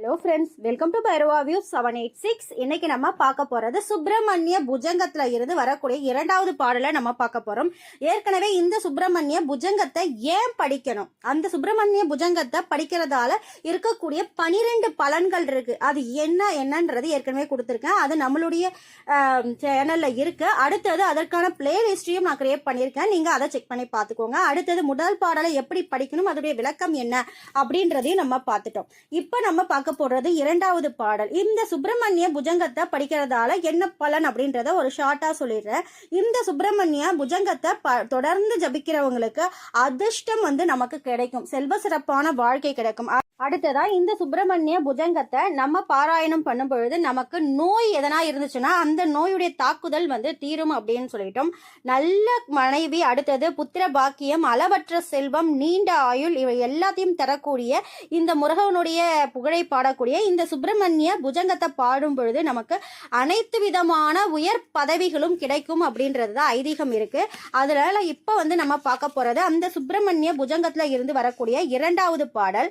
Hello friends welcome to Bhairava view seven eight six இன்னைக்கு நம்ம பார்க்க போறது சுப்பிரமணிய புஜங்கத்துல இருந்து வரக்கூடிய இரண்டாவது பாடலை நம்ம பார்க்க போறோம். ஏற்கனவே இந்த சுப்பிரமணிய புஜங்கத்தை ஏன் படிக்கணும்? அந்த சுப்பிரமணிய புஜங்கத்தை படிக்கிறதால இருக்கக்கூடிய பனிரெண்டு பலன்கள் இருக்கு. அது என்ன என்னன்றது ஏற்கனவே கொடுத்துருக்கேன். அது நம்மளுடைய சேனல்ல இருக்கு. அடுத்தது அதற்கான பிளேலிஸ்டையும் நான் கிரியேட் பண்ணியிருக்கேன். நீங்க அதை செக் பண்ணி பார்த்துக்கோங்க. அடுத்தது முதல் பாடலை எப்படி படிக்கணும்? அதோடைய விளக்கம் என்ன? அப்படின்றதையும் நம்ம பார்த்துட்டோம். இப்போ நம்ம பார்க்க போடுறது இரண்டாவது பாடல். இந்த சுப்பிரமணிய புஜங்கத்தை படிக்கிறதால என்ன பலன் அப்படின்றத ஒரு ஷார்ட்டா சொல்லிடுறேன். இந்த சுப்பிரமணிய புஜங்கத்தை ப- தொடர்ந்து ஜபிக்கிறவங்களுக்கு அதிர்ஷ்டம் வந்து நமக்கு கிடைக்கும். செல்வ சிறப்பான வாழ்க்கை கிடைக்கும். அடுத்ததா இந்த சுப்பிரமணிய புஜங்கத்தை நம்ம பாராயணம் பண்ணும் பொழுது நமக்கு நோய் எதனா இருந்துச்சுன்னா அந்த நோயுடைய தாக்குதல் வந்து தீரும் அப்படின்னு சொல்லிட்டோம். நல்ல மனைவி அடுத்தது புத்திர பாக்கியம் அளவற்ற செல்வம் நீண்ட ஆயுள் இவை எல்லாத்தையும் தரக்கூடிய இந்த முருகனுடைய புகழை பாடக்கூடிய இந்த சுப்பிரமணிய புஜங்கத்தை பாடும் பொழுது நமக்கு அனைத்து விதமான உயர் பதவிகளும் கிடைக்கும் அப்படின்றது தான் ஐதீகம் இருக்கு. அதனால இப்போ வந்து நம்ம பார்க்க போறது அந்த சுப்பிரமணிய புஜங்கத்துல இருந்து வரக்கூடிய இரண்டாவது பாடல்.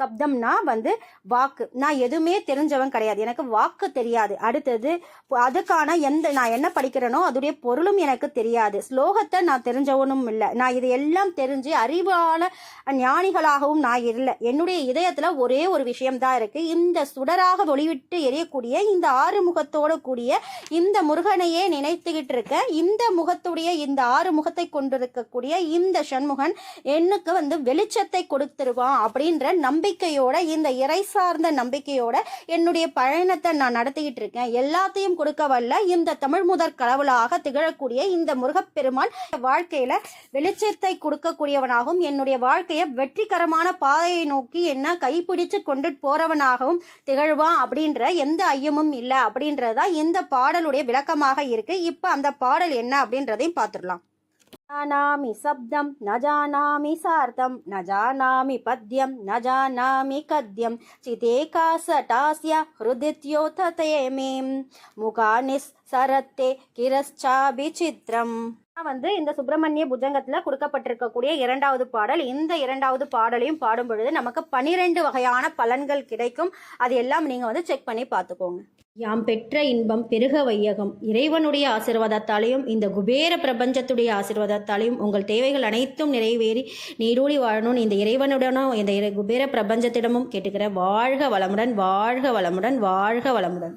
சப்தம்னா வந்து வாக்கு. நான் எதுவுமே தெரிஞ்சவன் கிடையாது. எனக்கு வாக்கு தெரியாது. அடுத்தது அதுக்கான எந்த நான் என்ன படிக்கிறேனோ அதுடைய பொருளும் எனக்கு தெரியாது. ஸ்லோகத்தை நான் தெரிஞ்சவனும் இல்லை. நான் இது எல்லாம் தெரிஞ்சு அறிவான ஞானிகளாகவும் நான் இல்லை. என்னுடைய இதயத்தில் ஒரே ஒரு விஷயம்தான் இருக்குது இந்த சுடராக ஒளிவிட்டு எரியக்கூடிய இந்த ஆறு முகத்தோடு கூடிய இந்த முருகனையே நினைத்துக்கிட்டு இருக்க இந்த முகத்துடைய இந்த ஆறு முகத்தை கொண்டிருக்கக்கூடிய இந்த சண்முகன் எனக்கு வந்து வெளிச்சத்தை கொடுத்துருவான் அப்படின்ற நம்பிக்கையோட இந்த இறை சார்ந்த நம்பிக்கையோட என்னுடைய பயணத்தை நான் நடத்திக்கிட்டு இருக்கேன். எல்லாத்தையும் கொடுக்க வல்ல இந்த தமிழ் முதற் கடவுளாக திகழக்கூடிய இந்த முருகப்பெருமான் வாழ்க்கையில வெளிச்சத்தை கொடுக்கக்கூடியவனாகவும் என்னுடைய வாழ்க்கையை வெற்றிகரமான பாதையை நோக்கி என்ன கைப்பிடிச்சு கொண்டு போறவனாகவும் திகழ்வான் அப்படின்ற எந்த ஐயமும் இல்லை அப்படின்றதா இந்த பாடலுடைய விளக்கமாக இருக்கு. இப்போ அந்த பாடல் என்ன அப்படின்றதையும் பார்த்துடலாம். जानामि शब्दं न जानामि सार्थं न जानामि पद्यं न जानामि कद्यं चितेकासटास्य हृदित्योथ ते में मुखानिस्सरते किरश्चाभिचित्रम् வந்து இந்த சுப்பிரமணிய புஜங்கத்தில் கொடுக்கப்பட்டிருக்கக்கூடிய இரண்டாவது பாடல். இந்த இரண்டாவது பாடலையும் பாடும் பொழுது நமக்கு பனிரெண்டு வகையான பலன்கள் கிடைக்கும். அது எல்லாம் நீங்க வந்து செக் பண்ணி பார்த்துக்கோங்க. யாம் பெற்ற இன்பம் பெருக வையகம். இறைவனுடைய ஆசீர்வாதத்தாலையும் இந்த குபேர பிரபஞ்சத்துடைய ஆசீர்வாதத்தாலையும் உங்கள் தேவைகள் அனைத்தும் நிறைவேறி நீரூடி வாழணும்னு இந்த இறைவனுடனும் இந்த இறை- குபேர பிரபஞ்சத்திடமும் கேட்டுக்கிற வாழ்க வளமுடன் வாழ்க வளமுடன் வாழ்க வளமுடன்.